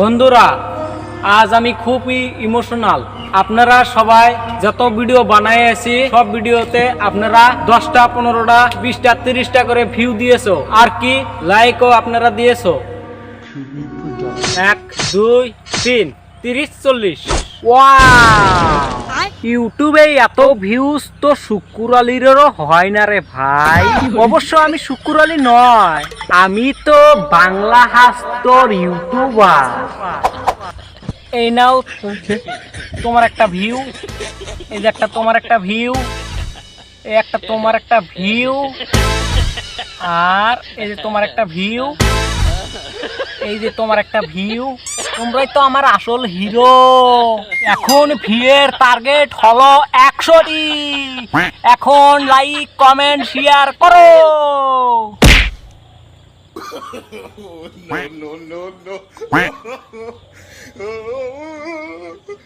বন্ধুরা, আজ আমি খুবই ইমোশনাল আপনারা সবাই যত ভিডিও বানাই আছি, সব ভিডিওতে আপনারা দশটা, পনেরোটা, বিশটা, তিরিশটা করে ভিউ দিয়েছ। আর কি লাইকও আপনারা দিয়েছ? এক, দুই, তিন, তিরিশ, চল্লিশ। ইউটিউবে এত ভিউজ তো শুক্কুর আলীরও হয় না রে ভাই। অবশ্য আমি শুক্কুর আলী নয়, আমি তো বাংলা হাস্তর ইউটিউবার। এই নাও, তোমার একটা ভিউ এই যে একটা তোমার একটা ভিউ এই একটা তোমার একটা ভিউ আর এই যে তোমার একটা ভিউ এই যে তোমার একটা ভিউ তোমরাই তো আমার আসল হিরো এখন ভিয়ের টার্গেট হলো একশোটি। এখন লাইক কমেন্ট শেয়ার করো। No, no, no.